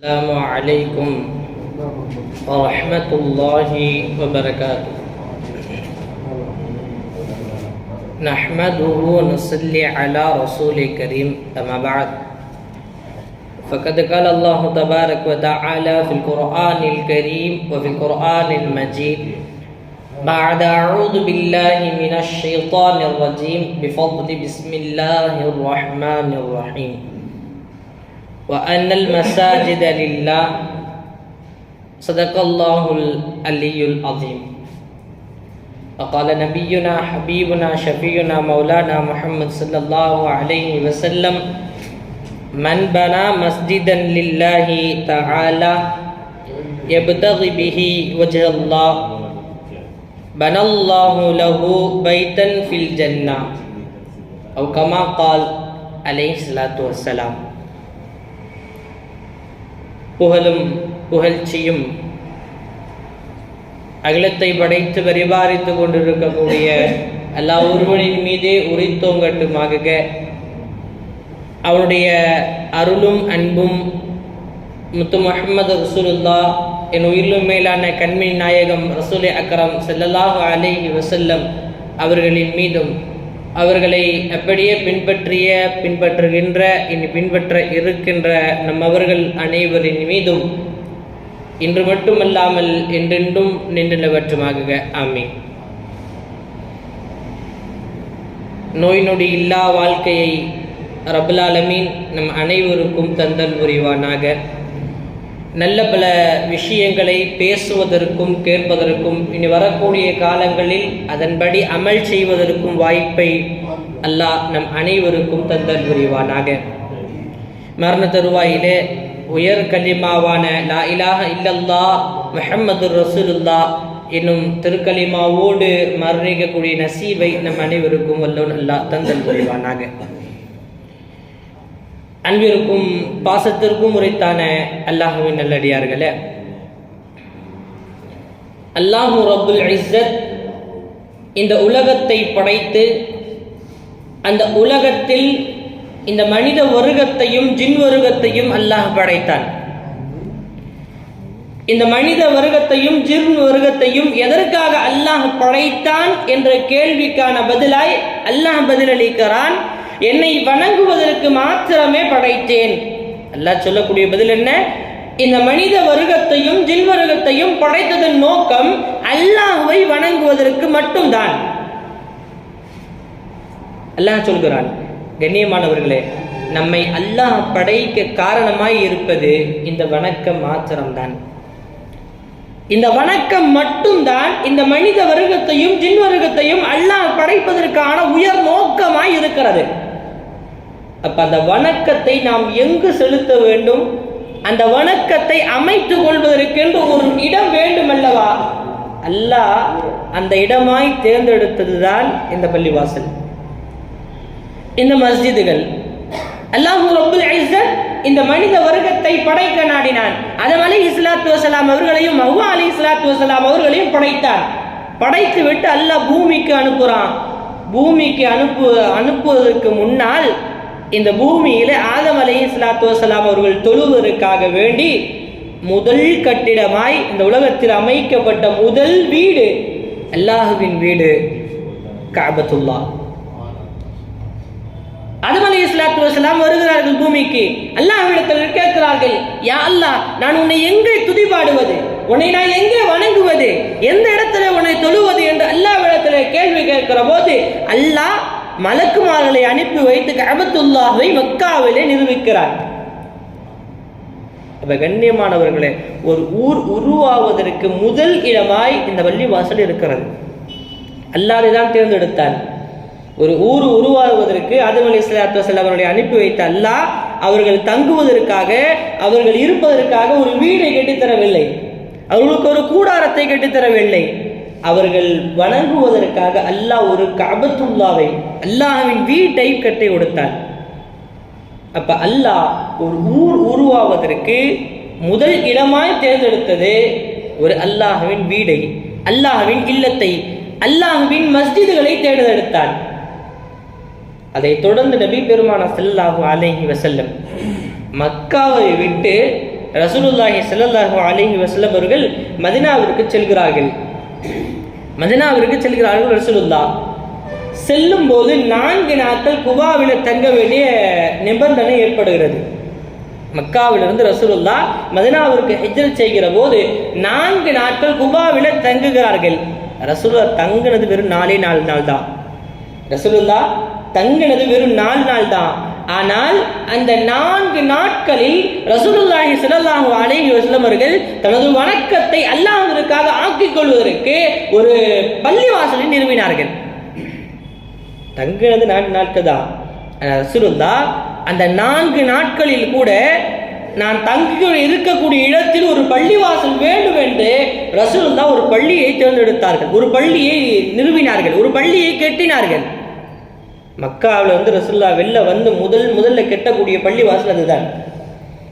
السلام عليكم ورحمة الله وبركاته. نحمده ونصلي على رسول الكريم أما بعد. فقد قال الله تبارك وتعالى في القرآن الكريم وفي القرآن المجيد بعد أعوذ بالله من الشيطان الرجيم بفضل بسم الله الرحمن الرحيم. وأن المساجد لله. صدق الله العلي العظيم. وقال نبينا حبيبنا شفيعنا مولانا محمد صلى الله عليه وسلم من بنى مسجدا لله تعالى يبتغي به وجه الله بنى الله له بيتا في الجنة. أو كما قال عليه الصلاة والسلام. புகழும் புகழ்ச்சியும் அகிலத்தை படைத்து பரிபாலித்து கொண்டிருக்கக்கூடிய எல்லா ஒருவனின் மீதே உரித்தோங்கட்டுமாக அவனுடைய அருளும் அன்பும் முத்து முகமது ரசூலுல்லா என் உயிரிலும் மேலான கண்மின் நாயகம் ரசூலே அக்ரம் செல்லலாக அலேஹி வசல்லம் அவர்களின் மீதும் அவர்களை அப்படியே பின்பற்றிய பின்பற்றுகின்ற இனி பின்பற்ற இருக்கின்ற நம் அவர்கள் அனைவரின் மீதும் இன்று மட்டுமல்லாமல் என்றென்றும் நின்றுள்ளவற்றுமாக ஆமீன். நோய் நொடி இல்லா வாழ்க்கையை ரபுலாலமீன் நம் அனைவருக்கும் தந்தல் புரிவானாக. நல்ல பல விஷயங்களை பேசுவதற்கும் கேட்பதற்கும் இனி வரக்கூடிய காலங்களில் அதன்படி அமல் செய்வதற்கும் வாய்ப்பை அல்லாஹ் நம் அனைவருக்கும் தந்தல் புரிவானாக. மரண தருவாயிலே உயர் கலிமாவான லா இலாஹ இல்லல்லா முஹம்மது ரசூலுல்லா என்னும் திருக்கலிமாவோடு மரணிக்கக்கூடிய நசீபை நம் அனைவருக்கும் வல்லோன் அல்லாஹ் தந்தல் புரிவானாக. அன்பிற்கும் பாசத்திற்கும் உரைத்தான அல்லாஹுவின் நல்லடியார்களே. அல்லாஹு ரபுல் இஸ்ஸத் இந்த உலகத்தை படைத்து அந்த உலகத்தில் இந்த மனித வருகத்தையும் ஜின் வருகத்தையும் அல்லாஹ் படைத்தான். இந்த மனித வருகத்தையும் ஜின் வருகத்தையும் எதற்காக அல்லாஹ் படைத்தான் என்ற கேள்விக்கான பதிலாய் அல்லாஹ் பதிலளிக்கிறான்? என்னை வணங்குவதற்கு மாத்திரமே படைத்தேன். அல்லாஹ் சொல்லக்கூடிய பதில் என்ன? இந்த மனித வருகத்தையும் ஜின் வருகத்தையும் படைத்ததன் நோக்கம் அல்லாஹுவை வணங்குவதற்கு மட்டும்தான். அல்லாஹ் சொல்கிறான் கண்ணியமானவர்களே நம்மை அல்லாஹ் படைக்க காரணமாய் இருப்பது இந்த வணக்கம் மாத்திரம்தான். இந்த வணக்கம் மட்டும்தான் இந்த மனித வருகத்தையும் ஜின் வருகத்தையும் அல்லாஹ் படைப்பதற்கான உயர் நோக்கமாய் இருக்கிறது. அப்ப அந்த வணக்கத்தை நாம் எங்கு செலுத்த வேண்டும்? அந்த வணக்கத்தை அமைத்துக் கொள்வதற்கென்று ஒரு இடம் வேண்டும் அல்லவா அல்லாஹ் அந்த இடமாய் தேர்ந்தெடுத்ததுதான் இந்த பள்ளிவாசல். இந்த மஸ்ஜிதுகள். அல்லாஹூ ரபுல் இந்த மனித வர்க்கத்தை படைக்க நாடினான். அதம் அலி இஸ்லாத்து வசலாம் அவர்களையும் அவ்வா அலி இஸ்லாத்து வசலாம் அவர்களையும் படைத்தான். படைத்து விட்டு அல்லாஹ் பூமிக்கு அனுப்புறான். பூமிக்கு அனுப்பு அனுப்புவதற்கு முன்னால் இந்த பூமியில ஆதம் அலி இஸ்லாத்து வசலாம் அவர்கள் தொழுவதற்காக வேண்டி முதல் கட்டிடமாய் இந்த உலகத்தில் அமைக்கப்பட்ட முதல் வீடு அல்லாஹுவின் வீடு காபத்துல்லா அதம் அலி இஸ்லாத்து வசலாம் வருகிறார்கள் பூமிக்கு. அல்லாஹ்விடத்தில் கேட்கிறார்கள் யா அல்லாஹ் நான் உன்னை எங்கே துதிபாடுவது உன்னை நான் எங்கே வணங்குவது? எந்த இடத்துல உன்னை தொழுவது என்று அல்லாஹ்விடத்தில் கேள்வி கேட்கிற போது அல்லாஹ் மலக்குமார்களை அனுப்பி வைத்து கபத்துல்லாவை மக்காவிலே நிரூபிக்கிறார். அப்ப கண்ணியமானவர்களே ஒரு ஊர் உருவாவதற்கு முதல் இடமாய் இந்த வள்ளிவாசல் இருக்கிறது. அல்லாதை தான் தேர்ந்தெடுத்தார். ஒரு ஊர் உருவாகுவதற்கு ஆதம் அலி இஸ்லாத்து வசல் அவர்களை அனுப்பி வைத்த அல்லாஹ் அவர்கள் தங்குவதற்காக அவர்கள் இருப்பதற்காக ஒரு வீடை கட்டித்தரவில்லை. அவர்களுக்கு ஒரு கூடாரத்தை கட்டித்தரவில்லை. அவர்கள் வணங்குவதற்காக அல்லாஹ் ஒரு கபத்துல்லாவை அல்லாஹ்வின் வீட்டை கட்டி கொடுத்தார். அப்ப அல்லாஹ் ஒரு ஊர் உருவாவதற்கு முதல் இடமாய் தேர்ந்தெடுத்தது ஒரு அல்லாஹ்வின் வீடை அல்லாஹ்வின் இல்லத்தை அல்லாஹ்வின் மஸ்ஜிதுகளை தேர்ந்தெடுத்தான் அதை தொடர்ந்து நபி பெருமான செல்லாஹு அலேஹி வசல்லம் மக்காவை விட்டு ரசூலுல்லாஹி ஸல்லல்லாஹு அலேஹி வசல்லம் அவர்கள் மதினாவிற்கு செல்கிறார்கள். மதினாவிற்கு செல்கிறார்கள் ரசூலுல்லா செல்லும் போது நான்கு நாட்கள் குபாவில் தங்க வேண்டிய நிபந்தனை ஏற்படுகிறது. மக்காவிலிருந்து ரசூலுல்லா மதினாவிற்கு ஹிஜ்ரத் செய்கிற போது நான்கு நாட்கள் குபாவில் தங்குகிறார்கள். ரசூலுல்லா தங்கினது வெறும் நாலே நாலு நாள் தான் ரசூலுல்லா தங்கினது வெறும் நாலு நாள் தான் ஆனால் அந்த நான்கு நாட்களில் ரசூலுல்லாஹி ஸல்லல்லாஹு அலைஹி வஸல்லம் அவர்கள் தனது வணக்கத்தை அல்லாஹ்விற்காக ஆக்கிக் கொள்வதற்கு ஒரு பள்ளிவாசலை நிறுவினார்கள். தங்கினது நான்கு நாட்கள் தான். ரசூலுல்லா அந்த நான்கு நாட்களில் கூட நான் தங்கி இருக்கக்கூடிய இடத்தில் ஒரு பள்ளிவாசல் வேண்டும் என்று ரசூலுல்லா ஒரு பள்ளியை தேர்ந்தெடுத்தார்கள். ஒரு பள்ளியை நிறுவினார்கள். ஒரு பள்ளியை கெட்டினார்கள். மக்காவில் வந்து ரசுல்லா வெளில வந்து முதல் முதல்ல கெட்டக்கூடிய பள்ளி வாசல் அதுதான்.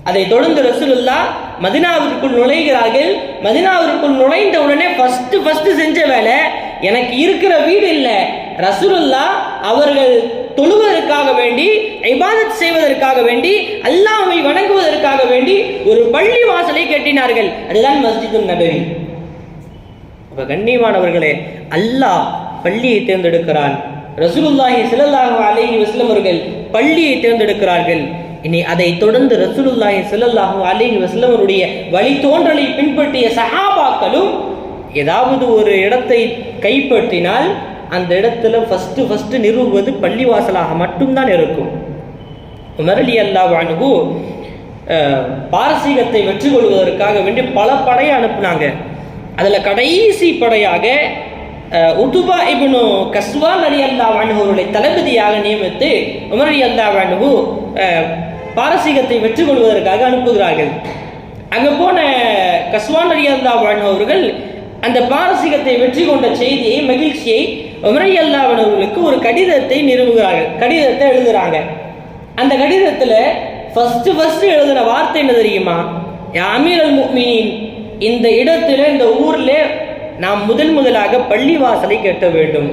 அதை தொடர்ந்து ரசுல்லா மதினாவிற்குள் நுழைகிறார்கள். மதினாவிற்குள் நுழைந்த உடனே ஃபர்ஸ்ட் ஃபர்ஸ்ட் செஞ்ச வேலை எனக்கு இருக்கிற வீடு இல்லை. ரசூலுல்லா அவர்கள் தொழுவதற்காக வேண்டி ஐபாதத் செய்வதற்காக வேண்டி அல்லாமை வணங்குவதற்காக வேண்டி ஒரு பள்ளி வாசலை கட்டினார்கள். அதுதான் மஸ்ஜிது நபவி. அப்ப கண்ணியமானவர்களே அல்லாஹ் பள்ளியை தேர்ந்தெடுக்கிறான். ரசூலுல்லாஹி சிலல்லாஹு அலைஹி வஸ்லம் அவர்கள் பள்ளியை தேர்ந்தெடுக்கிறார்கள். இனி அதை தொடர்ந்து ரசூலுல்லாஹி சிலல்லாஹு அலைஹி வஸ்லம் அவருடைய வழித்தோன்றலை பின்பற்றிய சஹாபாக்களும் ஏதாவது ஒரு இடத்தை கைப்பற்றினால் அந்த இடத்துல ஃபஸ்ட்டு ஃபஸ்ட்டு நிறுவுவது பள்ளிவாசலாக மட்டும்தான் இருக்கும். உமரலி அல்லாஹ் அனுகு பாரசீகத்தை வெற்றி கொள்வதற்காக வேண்டி பல படையை அனுப்புனாங்க. அதில் கடைசி படையாக உதுபா இப்னு கஸ்வான் அலி அல்லா அவர்களை தளபதியாக நியமித்து உமர் அலி அல்லா வாணுகு பாரசீகத்தை வெற்றி கொள்வதற்காக அனுப்புகிறார்கள். அங்கே போன கஸ்வான் அலி அல்லா அவர்கள் அந்த பாரசீகத்தை வெற்றி கொண்ட செய்தியை மகிழ்ச்சியை உமர் அலி அல்லா அவர்களுக்கு ஒரு கடிதத்தை நிறுவுகிறார்கள் கடிதத்தை எழுதுகிறாங்க அந்த கடிதத்தில் ஃபர்ஸ்ட் ஃபர்ஸ்ட் எழுதின வார்த்தை என்ன தெரியுமா? யா அமீர் அல் முஃமினீன் இந்த இடத்துல இந்த ஊர்ல நாம் முதல் முதலாக பள்ளிவாசலை கட்ட வேண்டும்.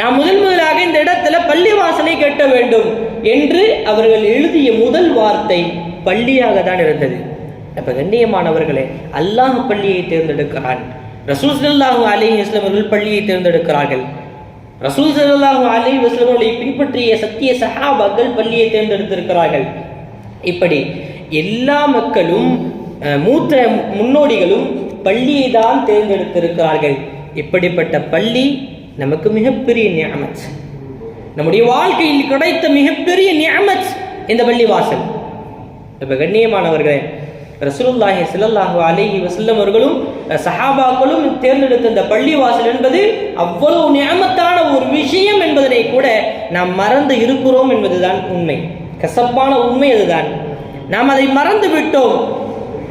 நாம் முதல் முதலாக இந்த இடத்துல பள்ளிவாசலை கட்ட வேண்டும் என்று அவர்கள் எழுதிய முதல் வார்த்தை பள்ளியாக தான் இருந்தது. அப்ப கண்ணியமானவர்களே அல்லாஹ் பள்ளியை தேர்ந்தெடுக்கிறான். ரசூல் ஸல்லல்லாஹு அலி வஸல்லம் அவர்கள் பள்ளியை தேர்ந்தெடுக்கிறார்கள். ரசூல் ஸல்லல்லாஹு அலி வஸல்லம் அவர்களை பின்பற்றிய சத்திய சஹாபாக்கள் பள்ளியை தேர்ந்தெடுத்திருக்கிறார்கள். இப்படி எல்லா மக்களும் மூத்த முன்னோடிகளும் பள்ளியை தான் தேர்ந்தெடுத்திருக்கிறார்கள். இப்படிப்பட்ட பள்ளி நமக்கு மிகப்பெரிய நியமத். நம்முடைய வாழ்க்கையில் கிடைத்த மிகப்பெரிய நியமத் இந்த பள்ளிவாசல் இப்ப கண்ணியமானவர்களே ரசூலுல்லாஹி சிலல்லாஹு அலைஹி வசல்லம் அவர்களும் சஹாபாக்களும் தேர்ந்தெடுத்த இந்த பள்ளிவாசல் என்பது அவ்வளவு நியமத்தான ஒரு விஷயம் என்பதனை கூட நாம் மறந்து இருக்கிறோம் என்பதுதான் உண்மை. கசப்பான உண்மை அதுதான். நாம் அதை மறந்து விட்டோம்.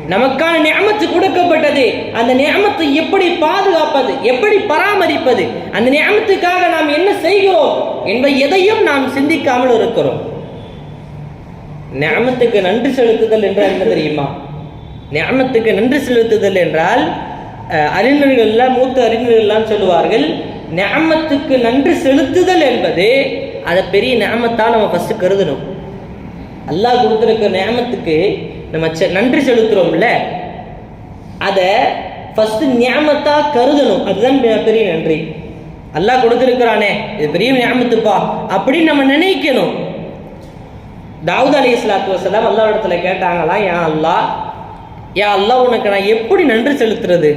நமக்கான நியமத்து கொடுக்கப்பட்டது. அந்த நியமத்தை எப்படி பாதுகாப்பது? எப்படி பராமரிப்பது? அந்த நியமத்துக்காக நாம் என்ன செய்கிறோம்? என்பதை எதையும் நாம் சிந்திக்காமல் இருக்கிறோம். நியமத்துக்கு நன்றி செலுத்துதல் என்றால் என்ன தெரியுமா? நியமத்துக்கு நன்றி செலுத்துதல் என்றால் அஹ், அறிஞர்கள்லாம் மூத்த அறிஞர்கள்லாம் சொல்லுவார்கள் நியமத்துக்கு நன்றி செலுத்துதல் என்பது அதை பெரிய நியமத்தான் நம்ம ஃபஸ்ட்டு கருதணும். அல்லாஹ் கொடுத்துருக்க நியமத்துக்கு நம்ம நன்றி செலுத்துறோம்ல? அதை ஃபஸ்ட்டு நியமத்தா கருதணும். அதுதான் பெரிய நன்றி. அல்லாஹ் கொடுத்துருக்கிறானே இது பெரிய நியமத்துப்பா அப்படின்னு நம்ம நினைக்கணும். தாவூத் அலி இஸ்லாத்து வசலாம் அல்லா இடத்துல கேட்டாங்களாம் யா அல்லாஹ் யா அல்லாஹ் உனக்கு நான் எப்படி நன்றி செலுத்துறது?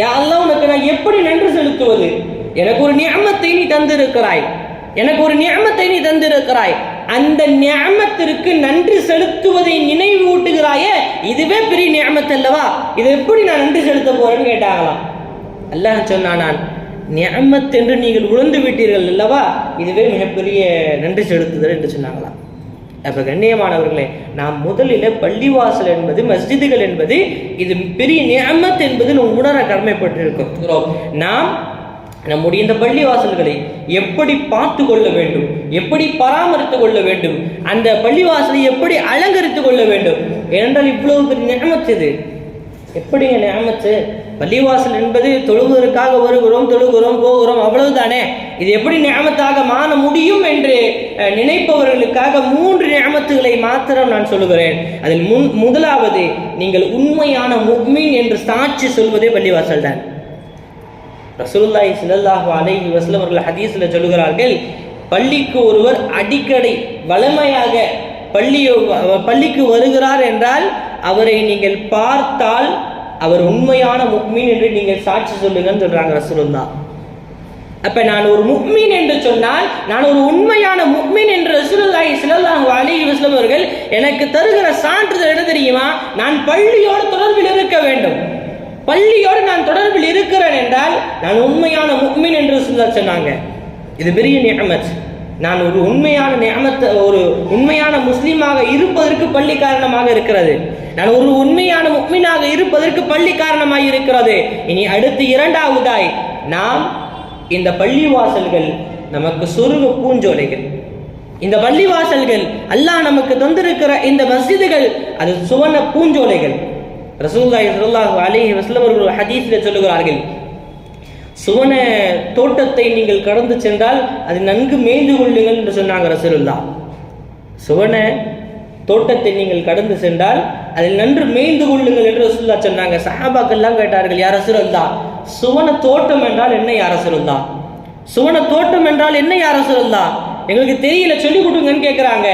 யா அல்லாஹ் உனக்கு நான் எப்படி நன்றி செலுத்துவது? எனக்கு ஒரு நியமத்தை நீ தந்திருக்கிறாய். எனக்கு ஒரு நியமத்தை நீ தந்திருக்கிறாய். அந்த நியமத்திற்கு நன்றி செலுத்துவதை நினைவூட்டுகிறாயே இதுவே பெரிய நியமத்து அல்லவா? இதை எப்படி நான் நன்றி செலுத்த போறேன்னு கேட்டாங்களாம். அல்லாஹ் சொன்னான் நான் நியமத் என்று நீங்கள் உழந்து விட்டீர்கள் அல்லவா? இதுவே மிகப்பெரிய நன்றி செலுத்துதல் என்று சொன்னாங்களாம். அப்போ கண்ணியமானவர்களே நாம் முதலில் பள்ளிவாசல் என்பது மஸ்ஜிதுகள் என்பது இது பெரிய நியமத் என்பது உணர கடமைப்பட்டிருக்கிறோம். நாம் நம்முடைய இந்த பள்ளிவாசல்களை எப்படி பார்த்து கொள்ள வேண்டும்? எப்படி பராமரித்து கொள்ள வேண்டும்? அந்த பள்ளிவாசலை எப்படி அலங்கரித்து கொள்ள வேண்டும்? ஏனென்றால் இவ்வளவு பெரிய நியமத் எப்படிங்க நியமத்து பள்ளிவாசல் என்பது தொழுவதற்காக வருகிறோம் தொழுகிறோம் போகிறோம் அவ்வளவுதானே? இது எப்படி நியமத்தாக மாற முடியும் என்று நினைப்பவர்களுக்காக மூன்று நியமத்துகளை மாத்திரம் நான் சொல்லுகிறேன். அதில் முன் முதலாவது நீங்கள் உண்மையான முக்மின் என்று சாட்சி சொல்வதே பள்ளிவாசல் தான் ரசூலுல்லாஹி சிலல்லாஹு அலைஹி வஸ்லம் அவர்கள் ஹதீஸில் சொல்கிறார்கள் பள்ளிக்கு ஒருவர் அடிக்கடி வளமையாக பள்ளி பள்ளிக்கு வருகிறார் என்றால் அவரை நீங்கள் பார்த்தால் அவர் உண்மையான முக்மீன் என்று நீங்கள் சாட்சி சொல்லுங்கன்னு சொல்றாங்க ரசூலுல்லா அப்ப நான் ஒரு முக்மீன் என்று சொன்னால் நான் ஒரு உண்மையான முக்மீன் என்று ரசூலுல்லாஹி ஸல்லல்லாஹு அலைஹி வஸல்லம் அவர்கள் எனக்கு தருகிற சான்றிதழ் என்ன தெரியுமா? நான் பள்ளியோடு தொடர்பில் இருக்க வேண்டும். பள்ளியோடு நான் தொடர்பில் இருக்கிறேன் என்றால் நான் உண்மையான முக்மீன் என்று சொல்ல சொன்னாங்க. இது பெரிய நியமத். நான் ஒரு உண்மையான நியமத்தை ஒரு உண்மையான முஸ்லீமாக இருப்பதற்கு பள்ளி காரணமாக இருக்கிறது. நான் ஒரு உண்மையான முக்மீனாக இருப்பதற்கு பள்ளி காரணமாக இருக்கிறது. இனி அடுத்து இரண்டாவதாய் நாம் இந்த பள்ளிவாசல்கள் நமக்கு சொருக பூஞ்சோலைகள். இந்த பள்ளிவாசல்கள் அல்லாஹ் நமக்கு தந்திருக்கிற இந்த மஸ்ஜிதுகள் அது சுவன பூஞ்சோலைகள். ரசூல்லாய் ஸல்லல்லாஹு அலி வஸ்லம் அவர்கள் ஹதீஸில் சொல்லுகிறார்கள் சுவன தோட்டத்தை நீங்கள் கடந்து சென்றால் அது நன்கு மேய்ந்து கொள்ளுங்கள் என்று சொன்னாங்க ரசூலுல்லா சுவன தோட்டத்தை நீங்கள் கடந்து சென்றால் அதில் நன்று மேய்ந்து கொள்ளுங்கள் என்று ரசூல்லா சொன்னாங்க. சஹாபாக்கெல்லாம் கேட்டார்கள் யார் ரசூலுல்லா சுவன தோட்டம் என்றால் என்ன யார் ரசூலுல்லா சுவன தோட்டம் என்றால் என்ன யார் ரசூலுல்லா எங்களுக்கு தெரியல சொல்லி கொடுங்கன்னு கேட்குறாங்க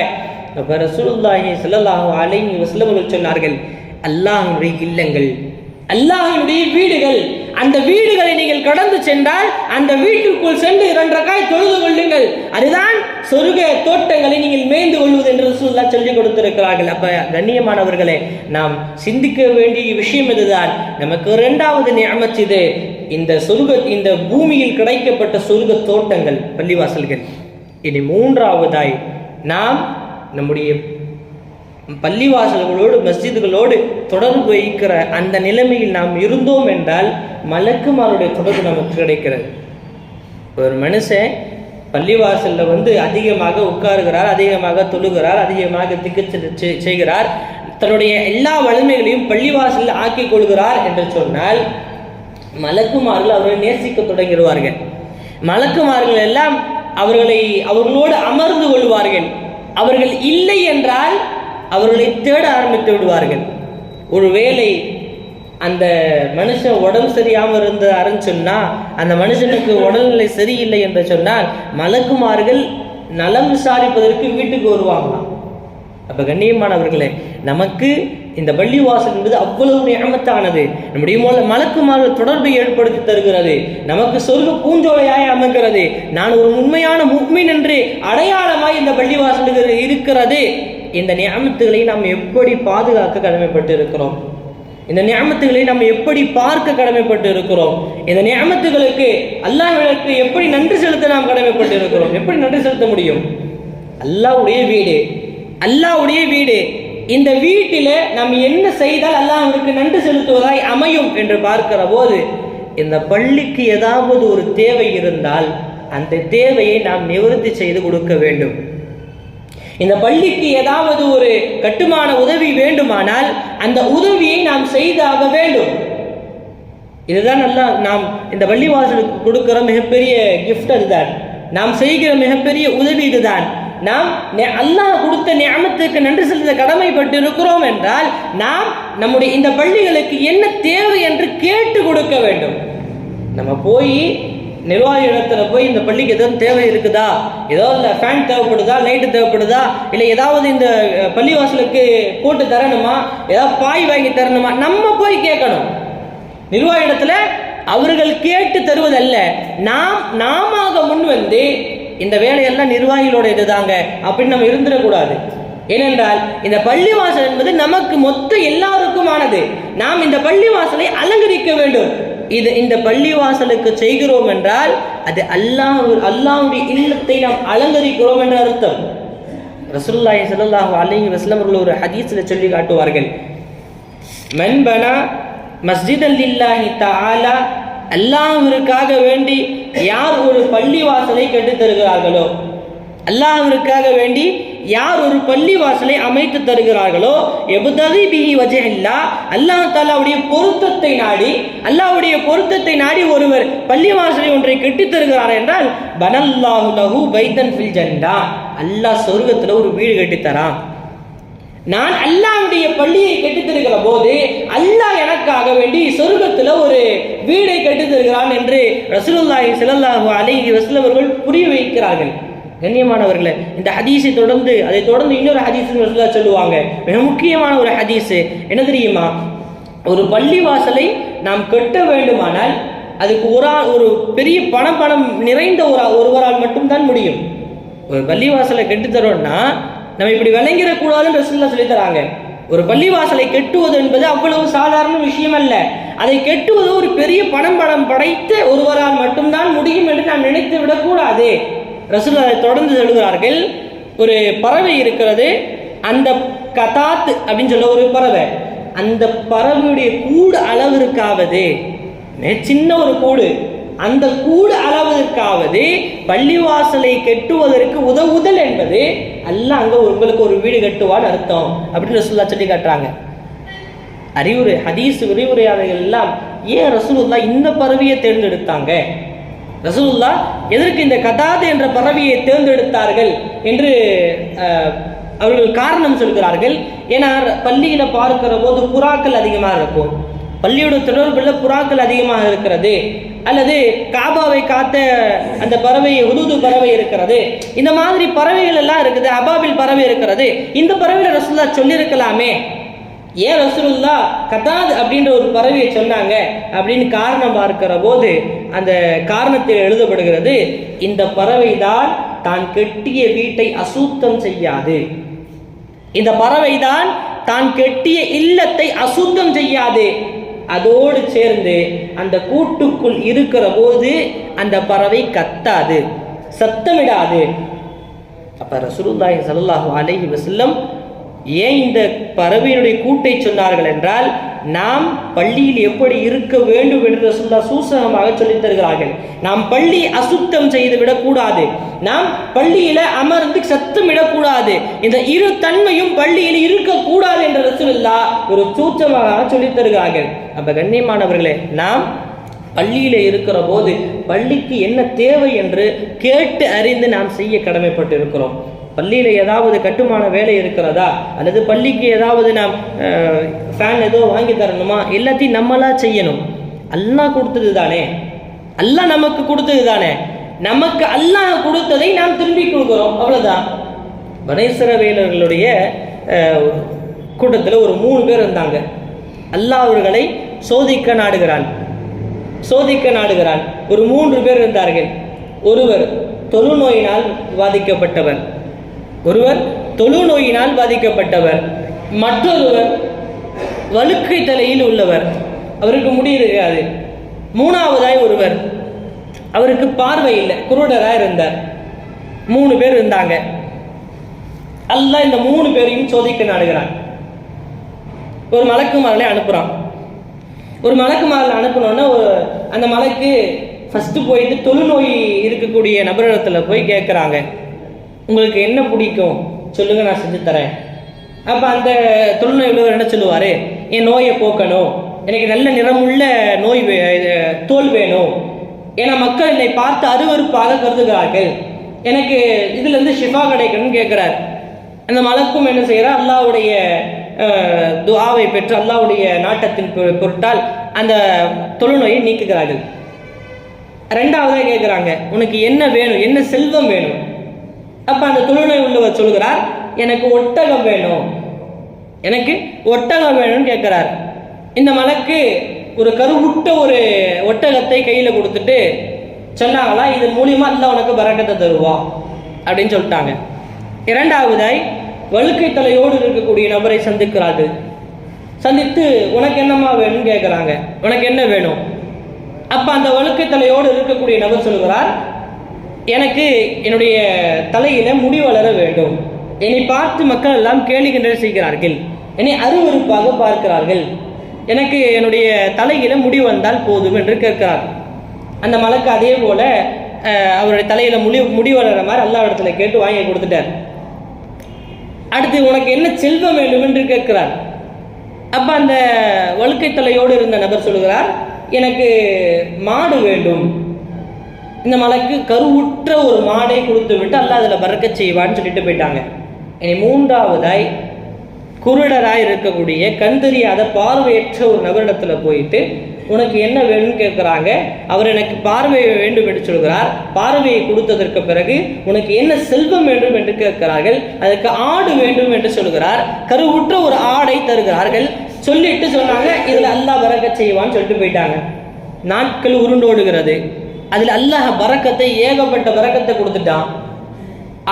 அப்போ ரசூலுல்லாஹி ஸல்லல்லாஹு அலைஹி வஸல்லம் சொன்னார்கள் அல்லாஹினுடைய இல்லங்கள் அல்லாஹினுடைய வீடுகள் அந்த வீடுகளை நீங்கள் கடந்து சென்றால் அந்த வீட்டிற்குள் சென்று இரண்டக்காய் தொழுது கொள்ளுங்கள். அதுதான் சொருக தோட்டங்களை நீங்கள் மேய்ந்து கொள்வது என்று ரசூல்லா சொல்லிக் கொடுத்திருக்கிறார்கள். அப்ப கண்ணியமானவர்களே நாம் சிந்திக்க வேண்டிய விஷயம் இதுதான். நமக்கு இரண்டாவது நியமத் இது. இந்த சொர்க்க இந்த பூமியில் கிடைக்கப்பட்ட சொர்க்க தோட்டங்கள் பள்ளிவாசல்கள். இனி மூன்றாவதாய் நாம் நம்முடைய பள்ளிவாசல்களோடு மஸ்ஜிதுகளோடு தொடர்பு வைக்கிற அந்த நிலைமையில் நாம் இருந்தோம் என்றால் மலக்குமாருடைய தொடர்பு நமக்கு கிடைக்கிறது. ஒரு மனுஷன் பள்ளிவாசலில் வந்து அதிகமாக உட்காருகிறார் அதிகமாக தொழுகிறார் அதிகமாக திக்கு செய்கிறார். தன்னுடைய எல்லா வலிமைகளையும் பள்ளிவாசலில் ஆக்கிக் கொள்கிறார் என்று சொன்னால் மலக்குமார்கள் அவர்களை நேசிக்க தொடங்கிடுவார்கள். மலக்குமார்கள் எல்லாம் அவர்களை அவர்களோடு அமர்ந்து கொள்வார்கள். அவர்கள் இல்லை என்றால் அவர்களை தேட ஆரம்பித்து விடுவார்கள். ஒருவேளை அந்த மனுஷன் உடம்பு சரியாமல் இருந்தாருன்னு சொன்னா அந்த மனுஷனுக்கு உடல்நிலை சரியில்லை என்று சொன்னால் மலக்குமார்கள் நலம் விசாரிப்பதற்கு வீட்டுக்கு வருவாங்களாம். அப்ப கண்ணியமானவர்களே நமக்கு இந்த பள்ளிவாசல் என்பது அவ்வளவு நியமத்தானது. நம்முடைய மூல மலக்குமார்கள் தொடர்பை ஏற்படுத்தி தருகிறது. நமக்கு சொர்க்க பூஞ்சோலையாய் அமைகிறது. நான் ஒரு உண்மையான முக்மின் என்று அடையாளமாய் இந்த பள்ளிவாசல் இருக்கிறது. இந்த நியமத்துகளை நாம் எப்படி பாதுகாக்க கடமைப்பட்டு இருக்கிறோம் இந்த நியமத்துகளை நாம் எப்படி பார்க்க கடமைப்பட்டு இருக்கிறோம் இந்த நியமத்துகளுக்கு அல்லாஹ்விற்கு எப்படி நன்றி செலுத்த நாம் கடமைப்பட்டு இருக்கிறோம் எப்படி நன்றி செலுத்த முடியும்? அல்லாவுடைய வீடு. அல்லாஹ்வுடைய வீடு. இந்த வீட்டில நாம் என்ன செய்தால் அல்லாஹ்விற்கு நன்றி செலுத்துவதாய் அமையும் என்று பார்க்கிற போது இந்த பள்ளிக்கு ஏதாவது ஒரு தேவை இருந்தால் அந்த தேவையை நாம் நிவர்த்தி செய்து கொடுக்க வேண்டும். இந்த பள்ளிக்கு ஏதாவது ஒரு கட்டுமான உதவி வேண்டுமானால் அந்த உதவியை நாம் செய்தாக வேண்டும். இதுதான் நல்லா நாம் இந்த பள்ளிவாசலுக்கு கொடுக்கிற மிகப்பெரிய கிஃப்ட் அதுதான். நாம் செய்கிற மிகப்பெரிய உதவி இதுதான். நாம் அல்லாஹ் கொடுத்த நியமத்துக்கு நன்றி செலுத்த கடமைப்பட்டு இருக்கிறோம் என்றால் நாம் நம்முடைய இந்த பள்ளிகளுக்கு என்ன தேவை என்று கேட்டு கொடுக்க வேண்டும். நம்ம போய் நிர்வாக இடத்துல போய் இந்த பள்ளிக்கு எதுவும் தேவை இருக்குதா? ஏதோ இல்லை ஃபேன் தேவைப்படுதா? லைட்டு தேவைப்படுதா? இல்லை ஏதாவது இந்த பள்ளிவாசலுக்கு போட்டு தரணுமா? ஏதாவது பாய் வாங்கி தரணுமா? நம்ம போய் கேட்கணும். நிர்வாக இடத்துல அவர்கள் கேட்டு தருவதல்ல. நாம் நாம முன் வந்து இந்த வேலையெல்லாம் நிர்வாகிகளோட இதுதாங்க. அப்படின்னு நம்ம இருந்துடக்கூடாது. ஏனென்றால் இந்த பள்ளிவாசல் என்பது நமக்கு மொத்த எல்லாருக்குமானது. நாம் இந்த பள்ளிவாசலை அலங்கரிக்க வேண்டும். இது இந்த பள்ளிவாசலுக்கு செய்கிறோம் என்றால் அது அல்லாஹ் அல்லாஹுடைய இல்லத்தை நாம் அலங்கரிக்கிறோம் என்ற அர்த்தம். ரசூல்லாய் ஸல்லல்லாஹு அலைஹி வஸ்லம் அவர்கள் ஒரு ஹதீஸில் சொல்லி காட்டுவார்கள். மன்பனா மஸ்ஜித் லில்லாஹி தாலா அல்லாஹிற்காக வேண்டி யார் ஒரு பள்ளிவாசலை கட்டித் தருகிறார்களோ வேண்டி யார் ஒரு பள்ளி வாசலை அமைத்து தருகிறார்களோ எபுதகி பிஹி வஜஹில்லா அல்லாஹ் தாலாவுடைய பொருத்தத்தை நாடி அல்லாஹ்வுடைய பொருத்தத்தை நாடி ஒருவர் பள்ளிவாசலை ஒன்றை கட்டித் தருகிறார் என்றால் பனல்லாஹு லஹு பைதன் ஃபில் ஜண்டா அல்லாஹ் சொர்க்கத்தில் ஒரு வீடு கட்டித்தரான் நான் அல்லாவுடைய பள்ளியை கெட்டுத்திருக்கிற போது அல்லாஹ் எனக்காக வேண்டி சொர்க்கத்தில் ஒரு வீடை கட்டித் தருகிறான் என்று ரசூலுல்லாஹி ஸல்லல்லாஹு அலைஹி வஸல்லம் அவர்கள் புரிய வைக்கிறார்கள். கண்ணியமானவர்களே இந்த ஹதீஸை தொடர்ந்து அதை தொடர்ந்து இன்னொரு ஹதீஸ் ரசூலுல்லாஹ் சொல்லுவாங்க. மிக முக்கியமான ஒரு ஹதீஸ். என்ன தெரியுமா? ஒரு பள்ளி வாசலை நாம் கட்ட வேண்டுமானால் அதுக்கு ஒரு ஆள் ஒரு பெரிய பணம் பணம் நிறைந்த ஒரு ஒருவரால் மட்டும்தான் முடியும். ஒரு பள்ளிவாசலை கெட்டு தரோம்னா நம்ம இப்படி விளங்கிடக்கூடாதுன்னு ரசூல்லா சொல்லி தராங்க. ஒரு பள்ளிவாசலை கெட்டுவது என்பது அவ்வளவு சாதாரண விஷயம் அல்ல. அதை கெட்டுவது ஒரு பெரிய பணம் படம் படைத்த ஒருவரால் மட்டும்தான் முடியும் என்று நாம் நினைத்து விடக்கூடாது. ரசூல் அதை தொடர்ந்து சொல்கிறார்கள் ஒரு பறவை இருக்கிறது. அந்த கதாத்து அப்படின்னு சொல்ல ஒரு பறவை. அந்த பறவையுடைய கூடு அளவிற்காவது இருக்காவது. சின்ன ஒரு கூடு. அந்த கூடு அளவிற்காவது பள்ளிவாசலை கெட்டுவதற்கு உதவுதல் என்பது அல்ல அங்க உங்களுக்கு ஒரு வீடு கட்டுவான்னு அர்த்தம் அப்படின்னு ரசூல்லா சொல்லி காட்டுறாங்க. அறிவுரை ஹதீஸ் விரிவுரையாளர்கள் எல்லாம் ஏன் ரசூலுல்லா இந்த பறவையை தேர்ந்தெடுத்தாங்க? ரசூலுல்லா எதற்கு இந்த கதாது என்ற பறவையை தேர்ந்தெடுத்தார்கள் என்று அவர்கள் காரணம் சொல்கிறார்கள். ஏன்னா பள்ளியில பார்க்கிற போது புறாக்கள் அதிகமாக இருக்கும். பள்ளியோட தொடர்பில் புறாக்கள் அதிகமாக இருக்கிறது. அல்லது காபாவை காத்த அந்த பறவை உதுது பறவை இருக்கிறது. இந்த மாதிரி பறவைகள் எல்லாம் இருக்குது அபாபில் பறவை இருக்கிறது. இந்த பறவையில ரசூல்லா சொல்லியிருக்கலாமே. ஏன் ரசூலுல்லா கதாத் அப்படின்ற ஒரு பறவையை சொன்னாங்க அப்படின்னு காரணம் பார்க்கிற போது அந்த காரணத்தில் எழுதப்படுகிறது இந்த பறவை தான் தான் கெட்டிய வீட்டை அசுத்தம் செய்யாது. இந்த பறவை தான் தான் கெட்டிய இல்லத்தை அசுத்தம் செய்யாது. அதோடு சேர்ந்து அந்த கூட்டுக்குள் இருக்கிற போது அந்த பறவை கத்தாது சத்தமிடாது. அப்ப ரசூலுல்லாஹி ஸல்லல்லாஹு அலைஹி வசல்லம் ஏன் இந்த பறவையினுடைய கூட்டை சொன்னார்கள் என்றால் நாம் பள்ளியில் எப்படி இருக்க வேண்டும் என்று சொல்லா சூசகமாக சொல்லித் தருகிறார்கள். நாம் பள்ளி அசுத்தம் செய்து விடக்கூடாது. நாம் பள்ளியில அமர்ந்து சத்தம் இடக்கூடாது. இந்த இரு தன்மையும் பள்ளியில் இருக்கக்கூடாது என்ற ரசூலுல்லா ஒரு சூச்சமாக சொல்லித் தருகிறார்கள். அப்ப கண்ணியமானவர்களே நாம் பள்ளியில் இருக்கிற போது பள்ளிக்கு என்ன தேவை என்று கேட்டு அறிந்து நாம் செய்ய கடமைப்பட்டு இருக்கிறோம் பள்ளியில் ஏதாவது கட்டுமான வேலை இருக்கிறதா? அல்லது பள்ளிக்கு ஏதாவது நாம் ஃபேன் ஏதோ வாங்கி தரணுமா? எல்லாத்தையும் நம்மளா செய்யணும். அல்லா கொடுத்தது தானே. அல்லாஹ் நமக்கு கொடுத்தது தானே. நமக்கு அல்லாஹ் கொடுத்ததை நாம் திரும்பி கொடுக்குறோம். அவ்வளோதான் வனேஸ்வர வேலர்களுடைய கூட்டத்தில் ஒரு மூணு பேர் இருந்தாங்க. அல்லாஹ் அவர்களை சோதிக்க நாடுகிறான். சோதிக்க நாடுகிறான். ஒரு மூன்று பேர் இருந்தார்கள். ஒருவர் தொழுநோயினால் பாதிக்கப்பட்டவர். ஒருவர் தொழுநோயினால் பாதிக்கப்பட்டவர். மற்றொருவர் வழுக்கை தலையில் உள்ளவர். அவருக்கு முடியிருக்காது மூணாவதாய் ஒருவர். அவருக்கு பார்வை இல்லை. குருடராக இருந்தார். மூணு பேர் இருந்தாங்க. அல்லாஹ் இந்த மூணு பேரையும் சோதிக்க நாடுகிறான். ஒரு மலக்குமாரலை அனுப்புறான். ஒரு மலக்குமாரலை அனுப்பினோன்னா ஒரு அந்த மலைக்கு ஃபஸ்ட்டு போயிட்டு தொழுநோய் இருக்கக்கூடிய நபரிடத்தில் போய் கேட்குறாங்க உங்களுக்கு என்ன பிடிக்கும்? சொல்லுங்க நான் செஞ்சு தரேன். அப்போ அந்த தொழுநோய் உள்ளவர் என்ன சொல்லுவார்? என் நோயை போக்கணும். எனக்கு நல்ல நிறமுள்ள நோய் வே இது, தோல் வேணும். ஏன்னா மக்கள் என்னை பார்த்து அருவருப்பாக கருதுகிறார்கள். எனக்கு இதுலேருந்து ஷிஃபா கிடைக்கணும்னு கேட்குறார் அந்த மலக்கும் என்ன செய்கிறார் அல்லாவுடைய துவாவை பெற்று அல்லாவுடைய நாட்டத்தின் பொருட்டால் அந்த தொழுநோயை நீக்குகிறார்கள். ரெண்டாவதாக கேட்குறாங்க உனக்கு என்ன வேணும்? என்ன செல்வம் வேணும்? அப்போ அந்த தொழுநோய் உள்ளவர் சொல்கிறார் எனக்கு ஒட்டகம் வேணும். எனக்கு ஒட்டகம் வேணும்னு கேட்குறார். இந்த மலக்கு ஒரு கருவுட்ட ஒரு ஒட்டகத்தை கையில் கொடுத்துட்டு சொன்னாங்களா இது மூலியமா இல்லை உனக்கு பரக்கத்தை தருவா? அப்படின்னு சொல்லிட்டாங்க. இரண்டாவதாய் வழுக்கை தலையோடு இருக்கக்கூடிய நபரை சந்திக்கிறார்கள். சந்தித்து உனக்கு என்னம்மா வேணும்னு கேட்குறாங்க உனக்கு என்ன வேணும்? அப்போ அந்த ஒழுக்கத்தலையோடு இருக்கக்கூடிய நபர் சொல்கிறார் எனக்கு என்னுடைய தலையில முடி வளர வேண்டும். என்னை பார்த்து மக்கள் எல்லாம் கேலி கிண்டல் செய்கிறார்கள். என்னை அருவருப்பாக பார்க்கிறார்கள். எனக்கு என்னுடைய தலையில முடி வந்தால் போதும் என்று கேட்கிறார். அந்த மலக்கு அதே போல அவருடைய தலையில் முடி முடி வளர மாதிரி எல்லா இடத்துல கேட்டு வாங்கி கொடுத்துட்டார். அடுத்து உனக்கு என்ன செல்வம் வேண்டும் என்று கேட்கிறார். அப்ப அந்த வழுக்கை தலையோடு இருந்த நபர் சொல்லுகிறார் எனக்கு மாடு வேண்டும். இந்த மலைக்கு கருவுற்ற ஒரு மாடை கொடுத்து விட்டு அல்லாஹ் அதில் பறக்க செய்வான்னு சொல்லிட்டு போயிட்டாங்க. இனி மூன்றாவதாய் குருடராய் இருக்கக்கூடிய கண் தெரியாத பார்வையற்ற ஒரு நபரிடத்துல போயிட்டு உனக்கு என்ன வேணும்னு கேட்குறாங்க அவர் எனக்கு பார்வை வேண்டும் என்று சொல்கிறார். பார்வையை கொடுத்ததற்கு பிறகு உனக்கு என்ன செல்வம் வேண்டும் என்று கேட்கிறார்கள்? அதுக்கு ஆடு வேண்டும் என்று சொல்கிறார். கருவுற்ற ஒரு ஆடை தருகிறார்கள். சொல்லிட்டு சொன்னாங்க இதுல அல்லாஹ் வரக்க செய்வான்னு சொல்லிட்டு போயிட்டாங்க. நாட்கள் உருண்டோடுகிறது. அதில் அல்லாஹ் பறக்கத்தை ஏகப்பட்ட பறக்கத்தை கொடுத்துட்டான்.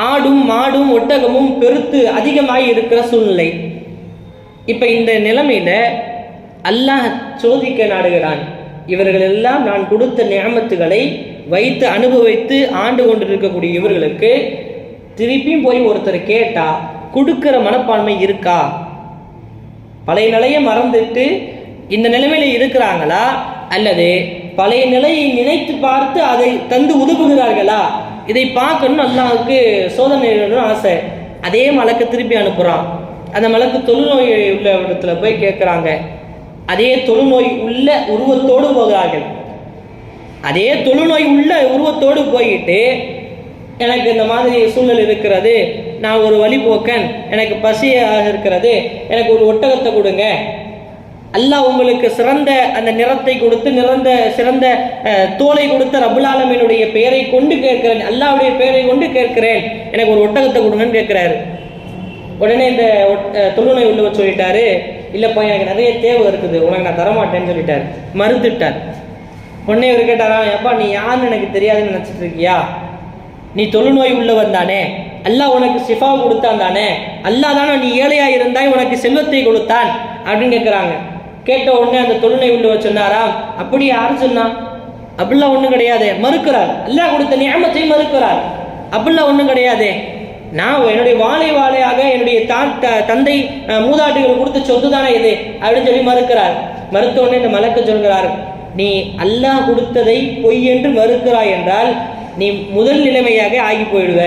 ஆடும் மாடும் ஒட்டகமும் பெருத்து அதிகமாகி இருக்கிற சூழ்நிலை. இப்ப இந்த நிலைமையில அல்லாஹ் சோதிக்க நாடுகிறான். இவர்கள் எல்லாம் நான் கொடுத்த நியமத்துகளை வைத்து அனுபவித்து ஆண்டு கொண்டிருக்கக்கூடிய இவர்களுக்கு திருப்பியும் போய் ஒருத்தர் கேட்டா கொடுக்கிற மனப்பான்மை இருக்கா? பழைய நிலையை மறந்துட்டு இந்த நிலைமையில இருக்கிறாங்களா? அல்லது பழைய நிலையை நினைத்து பார்த்து அதை தந்து உதவுகிறார்களா இதை பார்க்கணும்னு அல்லாவுக்கு சோதனை ஆசை. அதே மலக்கு திருப்பி அனுப்புகிறான் அந்த மலக்கு தொழுநோய் உள்ள இடத்துல போய் கேட்குறாங்க. அதே தொழுநோய் உள்ள உருவத்தோடு போகிறார்கள். அதே தொழுநோய் உள்ள உருவத்தோடு போயிட்டு எனக்கு இந்த மாதிரி சூழல் இருக்கிறது. நான் ஒரு வழிபோக்கன். எனக்கு பசியாக இருக்கிறது. எனக்கு ஒரு ஒட்டகத்தை கொடுங்க. அல்லாஹ் உங்களுக்கு சிறந்த அந்த நிறத்தை கொடுத்து நிறந்த சிறந்த தோலை கொடுத்த ரபுல் பெயரை கொண்டு கேட்கிறேன். அல்லாவுடைய பெயரை கொண்டு கேட்கிறேன். எனக்கு ஒரு ஒட்டகத்தை கொடுங்கன்னு கேட்கிறாரு. உடனே இந்த ஒட்- தொழுநோய் உள்ளவர் சொல்லிட்டாரு. இல்லைப்பா எனக்கு நிறைய தேவை இருக்குது. உனக்கு நான் தரமாட்டேன்னு சொல்லிட்டார். மறுத்துட்டார். உடனே இவர் கேட்டாரா எப்பா நீ யாருன்னு எனக்கு தெரியாதுன்னு நினச்சிட்டு இருக்கியா? நீ தொழுநோய் உள்ளவன் தானே? அல்லாஹ் உனக்கு சிஃபா கொடுத்தான் தானே? அல்லாஹ் தானே நீ ஏழையா இருந்தாய் உனக்கு செல்வத்தை கொடுத்தான் அப்படின்னு கேட்குறாங்க கேட்ட உடனே அந்த தொழுநோய் உள்ளவர் சொன்னாராம் அப்படி யார் சொன்னா? அப்படிலாம் ஒன்றும் கிடையாது மறுக்கிறார். அல்லாஹ் கொடுத்த நியமத்தையும் மறுக்கிறார். அப்படிலாம் ஒன்றும் கிடையாது. நான் என்னுடைய வாழை வாழையாக என்னுடைய தான் த- தந்தை மூதாட்டிகள் கொடுத்த சொத்து தானே இது அப்படின்னு சொல்லி மறுக்கிறார். மறுத்த உடனே இந்த மலக்க சொல்கிறார் நீ அல்லாஹ் கொடுத்ததை பொய் என்று மறுக்கிறாய் என்றால் நீ முதல் நிலைமையாக ஆகி போயிடுவ.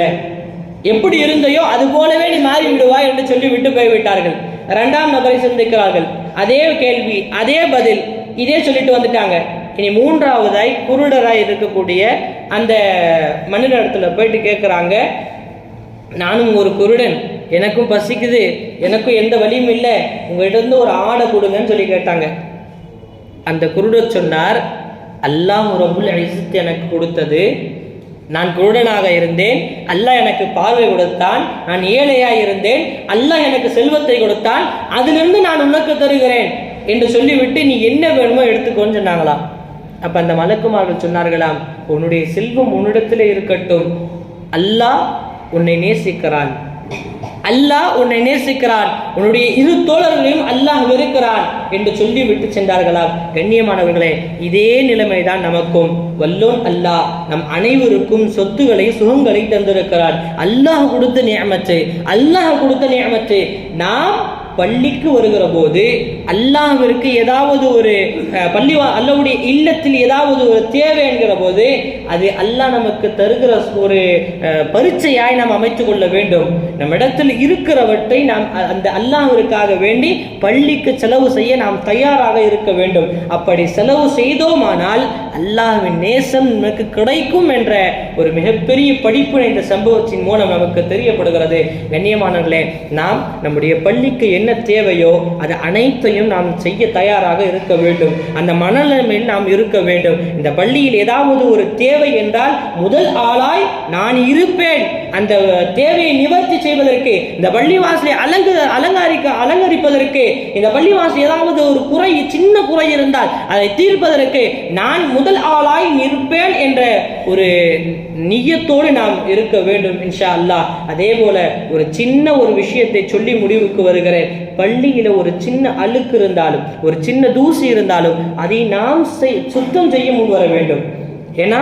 எப்படி இருந்தையோ அது போலவே நீ மாறி விடுவாய் என்று சொல்லி விட்டு போய்விட்டார்கள். இரண்டாம் நபரை சந்திக்கிறார்கள். அதே கேள்வி அதே பதில் இதே சொல்லிட்டு வந்துட்டாங்க. இனி மூன்றாவதாய் குருடராய் இருக்கக்கூடிய அந்த மனிதனிடத்துல போயிட்டு கேட்குறாங்க நானும் ஒரு குருடன். எனக்கும் பசிக்குது. எனக்கும் எந்த வழியும் இல்லை. உங்கள்கிட்ட இருந்து ஒரு ஆடை கொடுங்கன்னு சொல்லி கேட்டாங்க. அந்த குருடர் சொன்னார் அல்லாஹ் ரபுல் இஸ்ஸத் எனக்கு கொடுத்தது. நான் குருடனாக இருந்தேன். அல்லாஹ் எனக்கு பார்வை கொடுத்தான். நான் ஏழையாக இருந்தேன். அல்லாஹ் எனக்கு செல்வத்தை கொடுத்தான். அதிலிருந்து நான் உனக்கு தருகிறேன் என்று சொல்லிவிட்டு நீ என்ன வேணுமோ எடுத்துக்கோன்னு சொன்னாங்களாம் அப்ப அந்த மலக்குமார்கள் சொன்னார்களாம் உன்னுடைய செல்வம் உன்னிடத்தில் இருக்கட்டும். அல்லாஹ் உன்னை நேசிக்கிறான். அல்லாஹ் உன்னை நேசிக்கிறான். உன்னுடைய இரு தோழர்களையும் அல்லாஹ் வெறுக்கிறான் என்று சொல்லி விட்டு சென்றார்களாம் கண்ணியமானவர்களே இதே நிலைமைதான் நமக்கும். வல்லோன் அல்லாஹ் நம் அனைவருக்கும் சொத்துக்களை சுகங்களை தந்திருக்கிறான். அல்லாஹ் கொடுத்த நியமத்து அல்லாஹ் கொடுத்த நியமத்து. நாம் பள்ளிக்கு வருகிற போது அல்லாவிற்கு ஏதாவது ஒரு பள்ளிவா பள்ளி இல்லத்தில் ஏதாவது ஒரு தேவை என்கிற போது அது அல்லாஹ் நமக்கு தருகிற ஒரு அஹ், பரீட்சையாய் நாம் அமைத்துக் கொள்ள வேண்டும். நம்மிடத்தில் இருக்கிறவற்றை நாம் அந்த அல்லாஹ்விற்காக வேண்டி பள்ளிக்கு செலவு செய்ய நாம் தயாராக இருக்க வேண்டும். அப்படி செலவு செய்தோமானால் அல்லாஹின் நேசம் நமக்கு கிடைக்கும் என்ற ஒரு மிகப்பெரிய படிப்பு இந்த சம்பவத்தின் மூலம் நமக்கு தெரியப்படுகிறது. கண்ணியமானங்களே நாம் நம்முடைய பள்ளிக்கு என்ன தேவையோ அது அனைத்தையும் நாம் செய்ய தயாராக இருக்க வேண்டும். அந்த மனநிலைமையில் நாம் இருக்க வேண்டும். இந்த பள்ளியில் ஏதாவது ஒரு தேவை என்றால் முதல் ஆளாய் நான் இருப்பேன். அந்த தேவையை நிவர்த்தி செய்வதற்கு இந்த பள்ளிவாசலை அலங்கு அலங்காரிக்க அலங்கரிப்பதற்கு இந்த பள்ளிவாசல் ஏதாவது ஒரு குறை சின்ன குறை இருந்தால் அதை தீர்ப்பதற்கு நான் முதல் ஆளாய் நிற்பேன் என்ற ஒரு நியத்தோடு நாம் இருக்க வேண்டும் இன்ஷா அல்லாஹ். அதே போல ஒரு சின்ன ஒரு விஷயத்தை சொல்லி முடிவுக்கு வருகிறேன். பள்ளியில ஒரு சின்ன அழுக்கு இருந்தாலும் ஒரு சின்ன தூசி இருந்தாலும் அதை நாம் செய்- சுத்தம் செய்ய முன் வர வேண்டும். ஏன்னா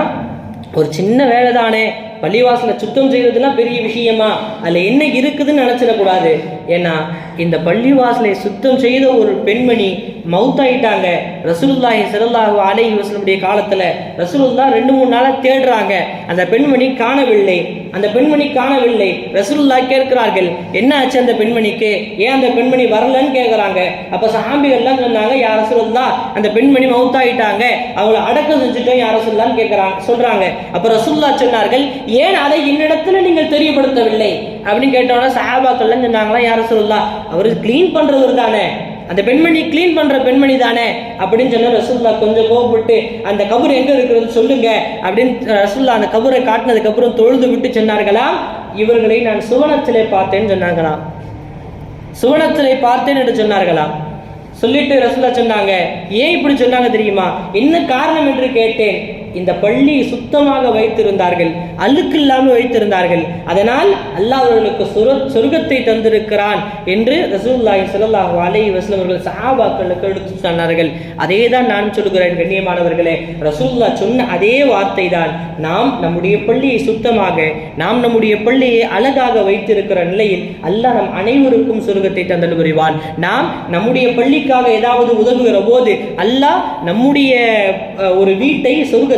ஒரு சின்ன வேலை தானே பள்ளிவாசலை சுத்தம் செய்கிறதுலாம் பெரிய விஷயமா? அதில் என்ன இருக்குதுன்னு நினச்சிடக்கூடாது. ஏன்னா இந்த பள்ளிவாசலை சுத்தம் செய்த ஒரு பெண்மணி மவுத்தாயிட்டாங்க. ரசூலுல்லாஹி ஸல்லல்லாஹு அலை வஸல்லமுடைய காலத்தில் ரசூலுல்லா ரெண்டு மூணு நாளாக தேடுறாங்க. அந்த பெண்மணி காணவில்லை. அந்த பெண்மணி காணவில்லை. ரசூல்லா கேட்கிறார்கள் என்ன ஆச்சு அந்த பெண்மணிக்கு? ஏன் அந்த பெண்மணி வரலன்னு கேட்குறாங்க அப்போ சாம்பிகள்லாம் சொன்னாங்க யார் ரசூல்லா அந்த பெண்மணி மவுத்தாயிட்டாங்க. அவங்கள அடக்கம் செஞ்சுட்டோம் யார் ரசூல்லான்னு கேட்குறாங்க சொல்கிறாங்க அப்போ ரசூல்லா சொன்னார்கள் ஏன் அதை என்னிடத்துல நீங்கள் தெரியப்படுத்தவில்லை? அப்படின்னு கேட்டோன்னா சஹாபாக்கள்லாம் சொன்னாங்களா யார் ரசூல்லா அவர் க்ளீன் பண்ணுறவர் தானே. அந்த பெண்மணி கிளீன் பண்ற பெண்மணி தானே? அப்படின்னு சொன்ன ரசூல்லா கொஞ்சம் கோவப்பட்டு அந்த கபர் எங்க இருக்கிறது சொல்லுங்க அப்படின்னு ரசூல்லா அந்த கபரை காட்டினதுக்கு அப்புறம் தொழுது விட்டு சொன்னார்களாம். இவர்களை நான் சுவனத்திலே பார்த்தேன்னு சொன்னாங்களாம். சுவனத்திலே பார்த்தேன் என்று சொன்னார்களாம். சொல்லிட்டு ரசூல்லா சொன்னாங்க ஏன் இப்படி சொன்னாங்க தெரியுமா? என்ன காரணம் என்று கேட்டேன். இந்த பள்ளி சுத்தமாக வைத்திருந்தார்கள் அழுக்கு இல்லாமல் வைத்திருந்தார்கள். அதனால் அல்லாஹ் அவர்களுக்கு சுர சொர்க்கத்தை தந்திருக்கிறான் என்று ரசூல்லாஹி ஸல்லல்லாஹு அலை வஸல்லம் அவர்கள் சஹாபாக்களுக்கு எடுத்து சொன்னார்கள். அதே தான் நான் சொல்கிறேன் கண்ணியமானவர்களே ரசூல்லா சொன்ன அதே வார்த்தை தான் நாம் நம்முடைய பள்ளியை சுத்தமாக நாம் நம்முடைய பள்ளியை அழகாக வைத்திருக்கிற நிலையில் அல்லாஹ் நம் அனைவருக்கும் சொர்க்கத்தை தந்தல் புரிவான். நாம் நம்முடைய பள்ளிக்காக ஏதாவது உதவுகிற போது அல்லாஹ் நம்முடைய ஒரு வீட்டை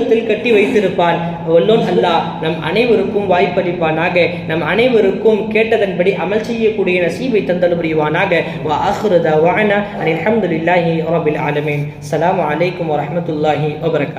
சொர்க்கத்தில் கட்டி வைத்திருப்பான் வல்லோன் அல்லாஹ் நம் அனைவருக்கும் வாய்ப்பளிப்பானாக. நம் அனைவருக்கும் கேட்டதன்படி அமல் செய்யக்கூடிய நசீவை தந்தல் புரிவானாக வா ஆஹிரு தவானா அனில் அஹமதுல்லாஹி ரபில் ஆலமீன். சலாம் அலைக்கும் வரமத்துல்லாஹி வபரகா